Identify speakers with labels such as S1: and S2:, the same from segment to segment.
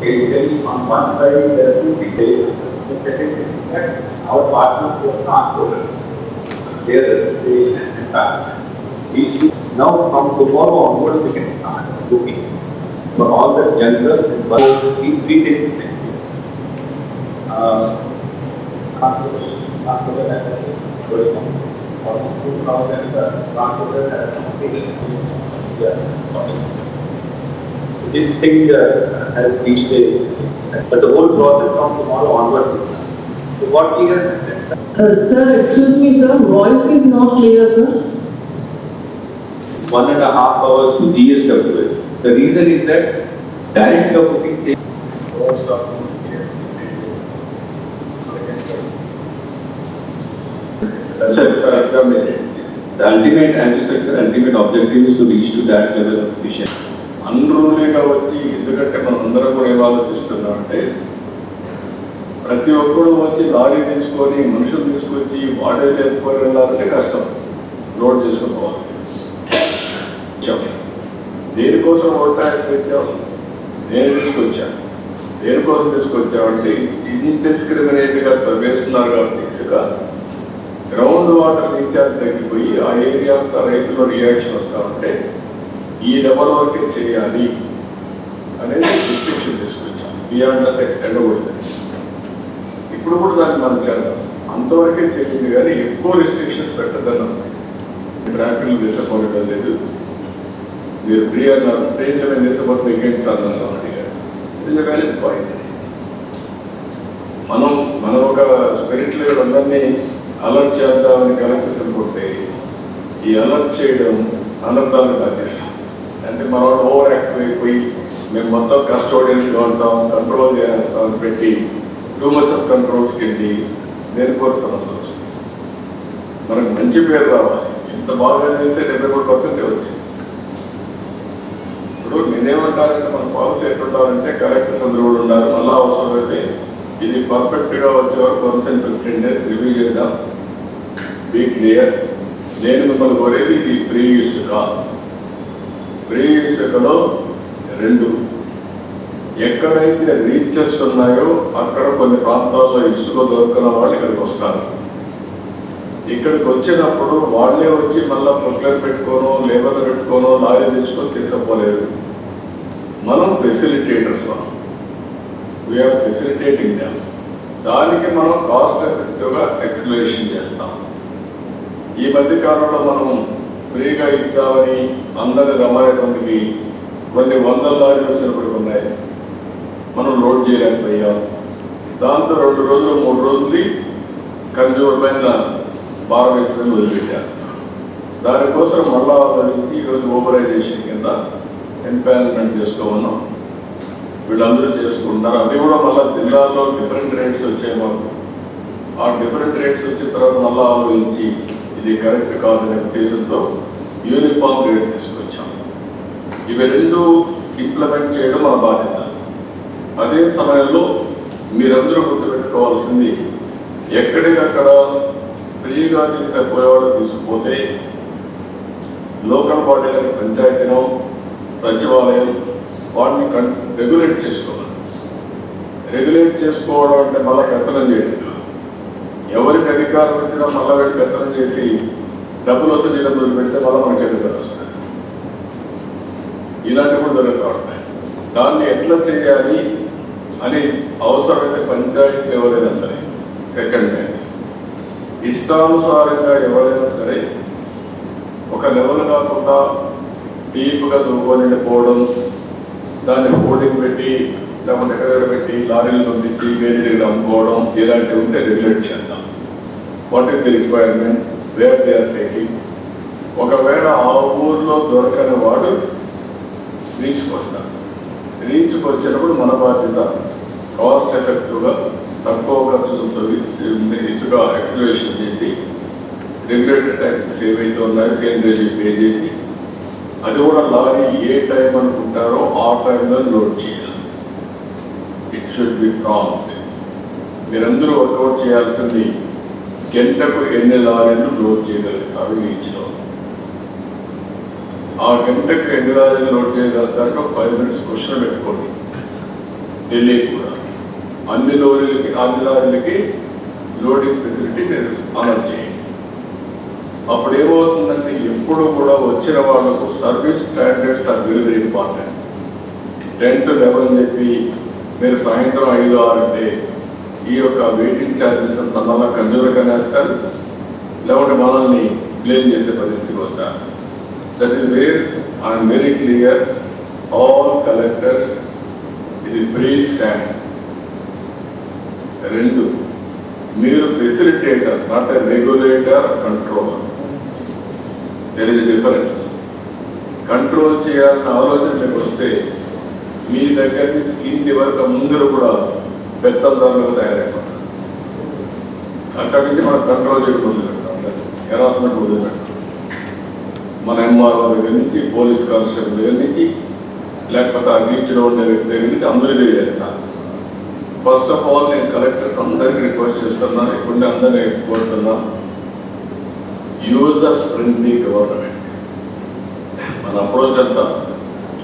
S1: Basically, on one side, there are two things. The second is that our partners were not two, now from tomorrow onwards we can start booking for all the general and bulk, these three days next year. Uh, as going on. Almost two thousand uh, transported as yeah. This thing uh, has reached a, but the whole process from tomorrow onwards. So what we have
S2: Uh, Sir, excuse me, sir, voice is not clear, sir.
S1: one and a half hours to GSWS. The reason is that direct of booking change. Sir, for example, the ultimate, as you said, the ultimate objective is to reach to that level of efficiency.
S3: అన్రూలీగా వచ్చి ఎందుకంటే మనం అందరం కూడా ఏం ఆలోచిస్తున్నాం అంటే ప్రతి ఒక్కరు వచ్చి లారీ తీసుకొని మనుషులు తీసుకొచ్చి వాడే లేకపోయి వెళ్ళాలంటే కష్టం. లోడ్ చేసుకోవాలి. దేనికోసం ఓట్ ట్యాక్స్ పెట్టాం నేను తీసుకొచ్చాను దేనికోసం తీసుకొచ్చామంటే ఇండిస్క్రిమినేట్గా తవ్వేస్తున్నారు కాబట్టి ఇసుక. గ్రౌండ్ వాటర్ రీఛార్జ్ తగ్గిపోయి ఆ ఏరియా అంతా రైతులో రియాక్షన్ వస్తా ఉంటే ఈ లెవెల్ వరకే చేయాలి అనేది రిస్ట్రిక్షన్ తీసుకొచ్చాం. బియాండ్ అంత ఎండకూడదు ఇప్పుడు కూడా దాన్ని మనం చేద్దాం అంతవరకే చేసింది కానీ ఎక్కువ రిస్ట్రిక్షన్స్ పెట్టదని ట్రాఫిక్ తీసుకపోవడం లేదు. మీరు ఫ్రీ అన్నారు ట్రైన్ ఏమైనా మీకేం వీకెండ్స్ అడిగారు ఇది వ్యాలిడ్ పాయింట్ మనం మనం ఒక స్పిరిట్ లెవెల్ అందరినీ అలర్ట్ చేద్దామని కలెక్టర్ అనుకుంటే ఈ అలర్ట్ చేయడం అనర్థాలు తగ్గిస్తాం అంటే మనం ఓవర్ యాక్టివ్ అయిపోయి మేము మొత్తం కస్టోడియన్స్గా ఉంటాం కంట్రోల్ చేస్తాం పెట్టి టూ మచ్ ఆఫ్ కంట్రోల్స్కి వెళ్ళి దేనికోసం మనకు మంచి పేరు రావాలి. ఇంత బాగా చేస్తే డెబ్బై మూడు పర్సెంటే వచ్చింది. ఇప్పుడు నేనేమంటానంటే మన పాలసీ ఎట్లుంటారంటే కరెక్ట్ అందరూ కూడా ఉన్నారు. మళ్ళీ అవసరం అయితే ఇది పర్ఫెక్ట్గా వచ్చే వరకు పర్సెంట్ ఫిఫ్టీన్ డేస్ రివ్యూ చేద్దాం. Be clear. నేను మిమ్మల్ని కోరేది ఇది ఫ్రీ ఇసుక ఫ్రీ ఇసుకలో రెండు ఎక్కడైతే రీచెస్ ఉన్నాయో అక్కడ కొన్ని ప్రాంతాల్లో ఇసుక దొరకన వాళ్ళు ఇక్కడికి వస్తారు. ఇక్కడికి వచ్చినప్పుడు వాళ్ళే వచ్చి మళ్ళీ ప్రొక్లర్ పెట్టుకోనో లేబర్ పెట్టుకోనో లారీ తీసుకొని తీసుకుపోలేదు. మనం ఫెసిలిటేటర్స్ మనం వీఆర్ ఫెసిలిటేటింగ్ దామ్ దానికి మనం కాస్ట్ ఎఫెక్టివ్గా ఎక్స్ప్లెనేషన్ చేస్తాం. ఈ మధ్య కాలంలో మనం ఫ్రీగా ఇద్దామని అందరి రమ్మనేటువంటి కొన్ని వందల లారీలు వచ్చినప్పుడు ఉన్నాయి. మనం లోడ్ చేయలేకపోయాం దాంతో రెండు రోజులు మూడు రోజులు కన్జ్యూమర్ పైన భారం వేసుకొని వదిలిపెట్టారు. దానికోసం మళ్ళా ఆలోచించి ఈరోజు ఓపరైజేషన్ కింద ఎంపానల్మెంట్ చేసుకోమన్నాం. వీళ్ళందరూ చేసుకుంటున్నారు. అవి కూడా మళ్ళీ జిల్లాల్లో డిఫరెంట్ రేట్స్ వచ్చాయి మాకు. ఆ డిఫరెంట్ రేట్స్ వచ్చిన తర్వాత మళ్ళీ ఆలోచించి ఇది కరెక్ట్ కాదనే ఉద్దేశంతో యూనిఫామ్ రేట్ తీసుకొచ్చాం. ఇవి రెండు ఇంప్లిమెంట్ చేయడం మన బాధ్యత. అదే సమయంలో మీరందరూ గుర్తుపెట్టుకోవాల్సింది ఎక్కడికక్కడ ఫ్రీగా తీసుకుపోయేవాడు తీసుకుపోతే లోకల్ బాడీలకు పంచాయతీనో సచివాలయం వాటిని కన్ రెగ్యులేట్ చేసుకోవాలి. రెగ్యులేట్ చేసుకోవడం అంటే మళ్ళీ పెత్తనం చేయడం ఎవరికి అధికారం వచ్చినా మళ్ళీ వెళ్ళి పెత్తనం చేసి డబ్బులు వసూలు చేయడం మొదలు పెడితే మళ్ళీ మనకి అధికారం వస్తుంది ఇలాంటివి కూడా జరుగుతూ ఉంటాయి. దాన్ని ఎట్లా చేయాలి? అని అవసరమైతే పంచాయతీ ఎవరైనా సరే సెకండ్ హ్యాండ్ ఇష్టానుసారంగా ఎవరైనా సరే ఒక లెవెల్ కాకుండా డీప్గా దువ్వుకొని పోవడం దాన్ని హోర్డింగ్ పెట్టి లేకపోతే ఎక్కడ పెట్టి లారీలు పంపించి వేరే దగ్గర అమ్ముకోవడం ఇలాంటివి ఉంటే రెగ్యులేట్ చేద్దాం. What is the requirement where they are taking ఒకవేళ ఆ ఊర్లో దొరకని వాడు రీచ్కి వస్తాడు. రీచ్కి వచ్చినప్పుడు మన బాధ్యత కాస్ట్ ఎఫెక్టివ్గా తక్కువ ఖర్చుతో ఇసుక ఎక్స్ప్లోరేషన్ చేసి రెగ్యులేటరీ ట్యాక్సెస్ ఏవైతే ఉన్నాయో సేమ్ పే చేసి అది కూడా లారీ ఏ టైం అనుకుంటారో ఆ టైంలో లోడ్ చేయాలి. ఇట్ షుడ్ బి ప్రాంప్ట్ మీరందరూ వర్కౌట్ చేయాల్సింది గంటకు ఎన్ని లారీలు లోడ్ చేయగలుగుతారు ఈచ్లో ఆ గంటకు ఎన్ని లారీలు లోడ్ చేయగలుగుతారంటే ఒక ఫైవ్ మినిట్స్ క్వశ్చన్ పెట్టుకోండి. ఢిల్లీ కూడా. అన్ని లోరీలకి అన్ని లోడింగ్ ఫెసిలిటీ నేను అమలు చేయండి. అప్పుడు ఏమవుతుందంటే ఎప్పుడు కూడా వచ్చిన వాళ్ళకు service standards are very very important ten to చెప్పి మీరు సాయంత్రం ఐదు ఆరంటే ఈ యొక్క వెయిటింగ్ ఛార్జెస్ అంతా మళ్ళా కన్జ్యూమర్ కనేస్తారు. లేకుంటే మనల్ని బ్లేమ్ చేసే పరిస్థితికి వస్తారు. That is where I'm very clear all collectors ఇది ఫ్రీ స్టాండ్ రెండు మీరు facilitator not regulator control there is difference control చేయాలన్న ఆలోచన మీకు వస్తే మీ దగ్గర నుంచి కింది వరకు ముందర కూడా పెత్తందారులుగా తయారైపోతారు అక్కడి నుంచి మనం కంట్రోల్ చేయకుండా హెరాస్మెంట్ వదిలిపెట్టాం మన ఎంఆర్ఓ దగ్గర నుంచి పోలీస్ కానిస్టేబుల్ దగ్గర నుంచి లేకపోతే ఆ బీచ్లో ఉండే వ్యక్తి దగ్గర నుంచి అందరూ చేస్తారు. ఫస్ట్ ఆఫ్ ఆల్ నేను కలెక్టర్స్ అందరికీ రిక్వెస్ట్ చేస్తున్నాను ఇప్పుడు అందరినీ కోరుతున్నా. యూజర్ ఫ్రెండ్లీ గవర్నమెంట్ మన అప్రోచ్ అంతా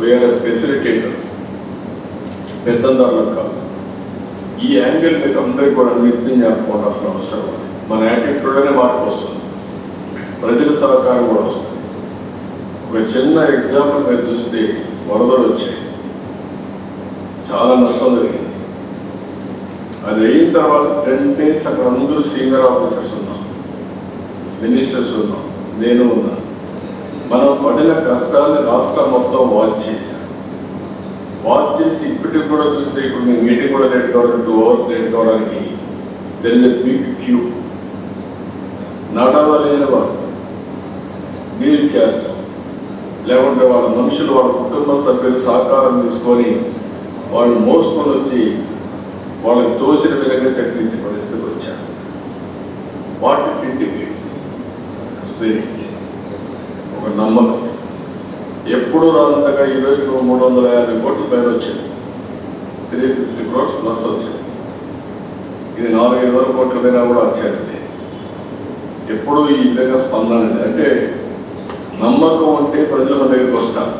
S3: వీఆర్ ఫెసిలిటేటర్ పెద్దందారులకు కాదు. ఈ యాంగిల్ మీకు అందరికీ కూడా నిత్యం చేసుకోవాల్సిన అవసరం. మన యాటిట్యూడ్లోనే మార్పు వస్తుంది. ప్రజల సహకారం కూడా వస్తుంది. ఒక చిన్న ఎగ్జాంపుల్ మీరు చూస్తే వరదలు వచ్చాయి. చాలా నష్టం జరిగింది. అది అయిన తర్వాత టెన్ డేస్ అక్కడ అందరూ సీనియర్ ఆఫీసర్స్ ఉన్నాం. మినిస్టర్స్ ఉన్నాం. నేను ఉన్నా. మనం పడిన కష్టాన్ని రాష్ట్రం మొత్తం వాచ్ చేశాం. వాచ్ చేసి ఇప్పటికి కూడా చూస్తే ఇప్పుడు మీ మీటింగ్ కూడా లేట్ కావడం టూ అవర్స్ లేట్ కావడానికి దెర్ బిగ్ క్యూ నడవలేని వాళ్ళు వీల్ చేస్తాం. లేకుంటే వాళ్ళ మనుషులు వాళ్ళ కుటుంబ సభ్యులు సహకారం తీసుకొని వాళ్ళు మోసుకొని వచ్చి వాళ్ళకి తోచిన విధంగా చక్రించే పరిస్థితికి వచ్చారు. వాటి ఇంటిగ్రేట్స్ ఒక నమ్మకం. ఎప్పుడు రానంతగా ఈ రోజు మూడు వందల యాభై కోట్ల పైన వచ్చింది త్రీ ఫిఫ్టీ క్రోడ్స్ ప్లస్ వచ్చింది ఇది నాలుగైదు వేల కోట్ల పైన కూడా వచ్చేది ఎప్పుడు ఈ విధంగా స్పందన అంటే నమ్మకం అంటే ప్రజలు దగ్గరికి వస్తారు.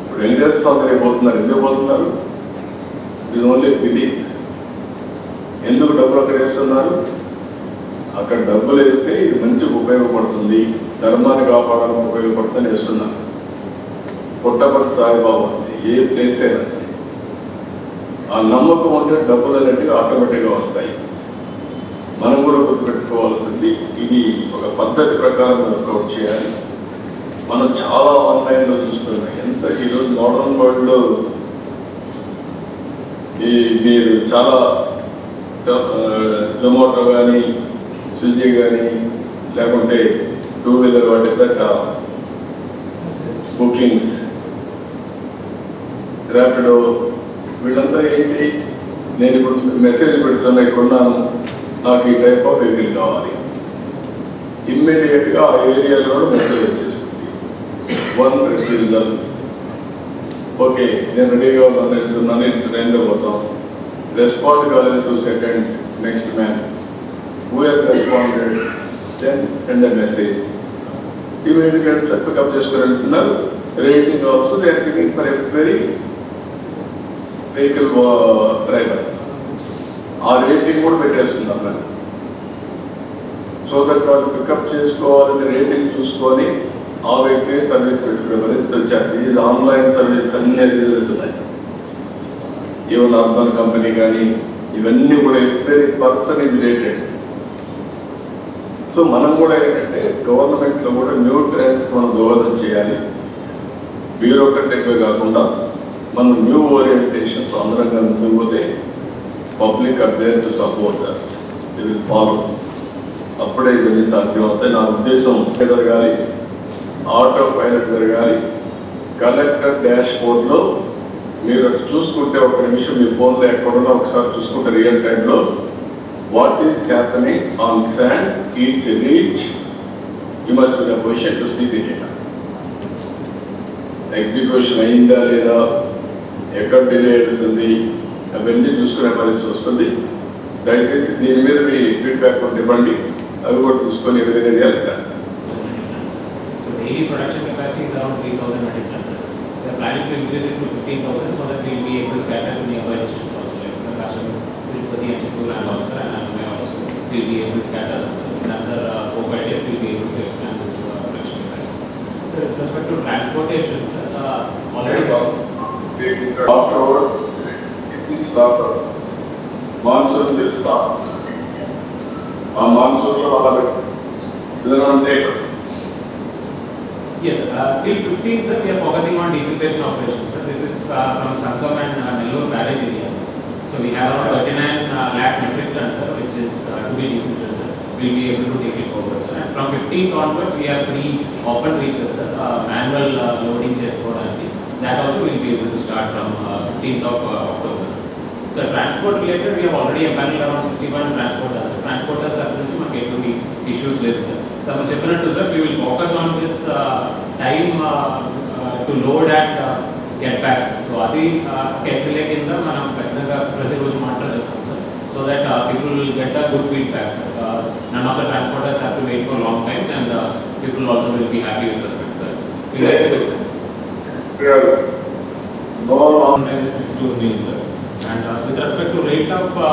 S3: ఇప్పుడు వెంకటేశ్వర స్వామి దగ్గరికి పోతున్నారు ఎందుకు పోతున్నారు? ఇది ఓన్లీ బిలీఫ్ ఎందుకు డబ్బులు అక్కడ వేస్తున్నారు? అక్కడ డబ్బులు వేస్తే ఇది మంచిగా ఉపయోగపడుతుంది. ధర్మాన్ని కాపాడాలని ఉపయోగపడుతుందని వేస్తున్నారు. పుట్టపర్తి సాయిబాబా ఏ ప్లేస్ అయినా ఆ నమ్మకం ఉంటే డబ్బులు అనేటివి ఆటోమేటిక్గా వస్తాయి. మనం కూడా గుర్తుపెట్టుకోవాల్సింది ఇది ఒక పద్ధతి ప్రకారం వర్కౌట్ చేయాలి. మనం చాలా ఆన్లైన్లో చూస్తున్నాం. ఎంత ఈరోజు మోడర్న్ వరల్డ్లో ఈ మీరు చాలా జొమాటో కానీ స్విగ్గీ కానీ లేకుంటే టూ వీలర్ వాటి దగ్గర బుకింగ్స్ ర్యాపిడో వీళ్ళంతా ఏంటి? నేను ఇప్పుడు మెసేజ్ పెడుతున్నా ఇక్కడున్నాను నాకు ఈ టైప్ ఆఫ్ వెహికల్ కావాలి. ఇమ్మీడియట్గా ఆ ఏరియాలో మెసేజ్ వచ్చేస్తుంది. వన్ రిఫ్యూజల్ ఓకే నేను రెడీగా ఉన్నాను వెళ్తున్నాను ఇంత ట్రైన్లో పోతాం రెస్పాండ్ కాలేదు two seconds next man who has responded then send the message ఇమీడియట్గా పికప్ చేసుకుని వెళ్తున్నారు rating also they are giving for every vehicle driver ఆ రేటింగ్ కూడా పెట్టేస్తున్నారు నాకు సో దట్ వాళ్ళు పికప్ చేసుకోవాలని రేటింగ్ చూసుకొని ఆ వ్యక్తి సర్వీస్ పెట్టుకునే పరిస్థితి వచ్చారు ఇది ఆన్లైన్ సర్వీస్ అన్ని జరుగుతున్నాయి ఈవెన్ అర్బన్ కంపెనీ కానీ ఇవన్నీ కూడా ఎవ్రీ పర్సన్ ఇది రిలేటెడ్ సో మనం కూడా ఏంటంటే గవర్నమెంట్లో కూడా న్యూ ట్రెండ్స్ మనం దోహదం చేయాలి. బ్యూరోక్రటిక్గా కాకుండా మనం న్యూ ఓరియంటేషన్స్ అందరం కలిసి పబ్లిక్ ఆర్ టు సపోర్ట్ ఇది ఫాలో అప్పుడే ఇవన్నీ సాధ్యం అవుతాయి. నా ఉద్దేశం జరగాలి ఆటో పైలట్ జరగాలి. కలెక్టర్ డాష్ బోర్డ్లో మీరు చూసుకుంటే ఒక నిమిషం మీ ఫోన్లో ఎక్కడున్నా ఒకసారి చూసుకుంటే రియల్ టైంలో what is happening on sand each reach you must be in execution అయిందా లేదా? ఎక్కడ డిలే అవుతుంది? అవన్నీ చూసుకునే పరిస్థితి వస్తుంది. దయచేసి దీని మీద మీ ఫీడ్బ్యాక్ ఇవ్వండి. అవి కూడా చూసుకొని ఏ విధంగా చేయాలి
S4: sir. daily production capacity is around 3,000 metric tons. We are planning to increase it to 15,000 so that we will be able to cater to nearby districts also, like Prakasham, Tirupati, and Chittoor, and also, and Anumay also. We will be able to cater. So in another uh, four, five days, we will be able to expand this uh, production capacity. So with respect to transportation, sir, uh, already... Big
S3: off roads, city stopper, monsoon will stop. A monsoon will
S4: have it. They don't Yes, uh, till 15, sir, we are focusing on desiccation operations. Sir. This is uh, from Sankum and uh, Nellore barrage areas. So we have around 39 uh, lakh metric tons, sir, which is uh, to be desiccated. sir. We'll be able to take it forward, sir. And from 15th onwards, we have three open reaches, sir, uh, manual uh, loading chessboard, I think. That also we'll be able to start from uh, 15th of uh, October, sir. So transport related, we have already empaneled around 61 transporters. Transporters are the issue issues live, sir. తను చెప్పినట్టు sir we will focus on this uh, time uh, uh, to load at uh, get back so అది కేసులే కింద మనం ఖచ్చితంగా ప్రతిరోజు monitor చేస్తాం sir so that people will get a good feedback sir none of the transporters have to wait for long times and people also will be happy with respect sir
S3: no
S4: on this to me, sir. And uh, with respect to rate of uh,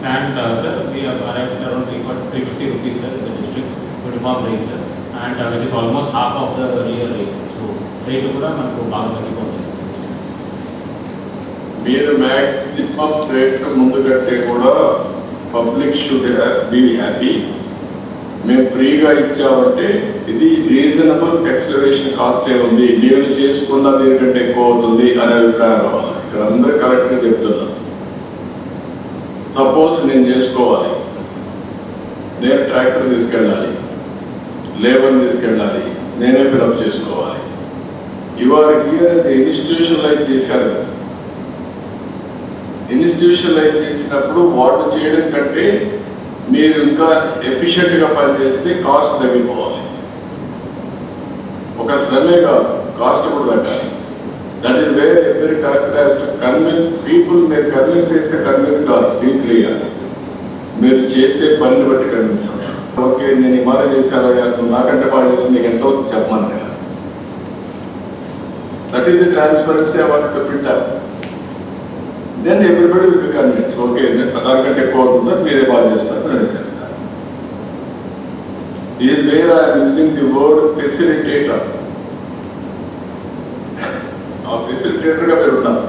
S4: sand, uh, sir, we have arrived around three three fifty rupees, sir, in the district, uniform rate and And uh, almost half of the real rate so rate కూడా మనకు బాగా తగ్గిపోతుంది.
S3: మీరు maximum rate ముందు కంటే కూడా public should be happy. మేము ఫ్రీగా ఇచ్చామంటే ఇది రీజనబుల్ ఎక్స్ప్లెనేషన్ కాస్ట్ ఏ ఉంది. నేను చేసుకున్న దీనికంటే ఎక్కువ అవుతుంది అనే అభిప్రాయం ఇక్కడ అందరూ కరెక్ట్గా చెప్తున్నారు. సపోజ్ నేను చేసుకోవాలి. నేను ట్రాక్టర్ తీసుకెళ్ళాలి. లేబర్ తీసుకెళ్ళాలి. నేనే ఫిలప్ చేసుకోవాలి. ఇవాళ ఇన్స్టిట్యూషన్ లైఫ్ చేశారు ఇన్స్టిట్యూషన్ లైఫ్ చేసినప్పుడు వాళ్ళు చేయడం కంటే మీరు ఇంకా ఎఫిషియెంట్గా పనిచేస్తే కాస్ట్ తగ్గిపోవాలి. ఒక శ్రమే కాదు కాస్ట్ కూడా తగ్గాలి. దట్ ఈస్ వేర్ ఎవరి కరెక్ట్ కన్విన్స్ పీపుల్ మీరు కన్విన్స్ చేస్తే కన్విన్స్ కాదు స్పీక్ మీరు చేసే పనిని బట్టి కన్విన్స్ ఓకే నేను ఇవాళ చేశాను నాకంటే బాగా చేసి నీకు ఎంతో చెప్పమని that is the transparency award పెట్టారు then everybody will be convince okay దానికంటే ఎక్కువ అవుతుందా? మీరే బాగా చేస్తారు అని చెప్తారు is where I using the word facilitator ఆ ఫెసిలిటేటర్గా మీరు ఉన్నారు.